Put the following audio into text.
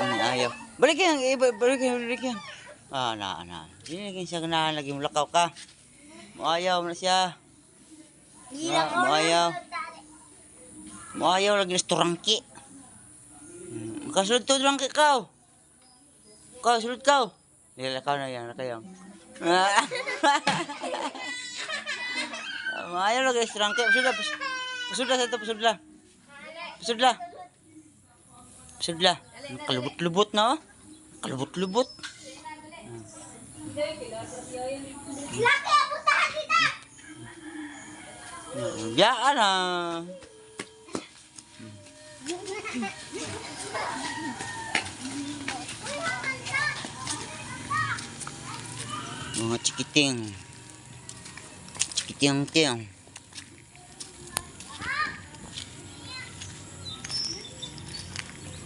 Ang ayaw. Balik yan, eh, ba- balik yan, balik yan. Ah, na, na. Hindi lagi siya lagi mo lakaw ka. Maayaw na siya. Ma, maayaw. Maayaw lagi na turangki. Hmm, Kasulod to turangki ka. Kau, sulod ka. Nilakaw na yan, nakayaw. Ah. Maayaw lagi na turangki. Pasudla, pas- pasudla ito, pasudla. Pasudla. Pasudla. Kalubot-lubot na oh. Kalubot-lubot. Laki, puntahan kita! Biyaan na. Mga chikiting. Chikiting-ting.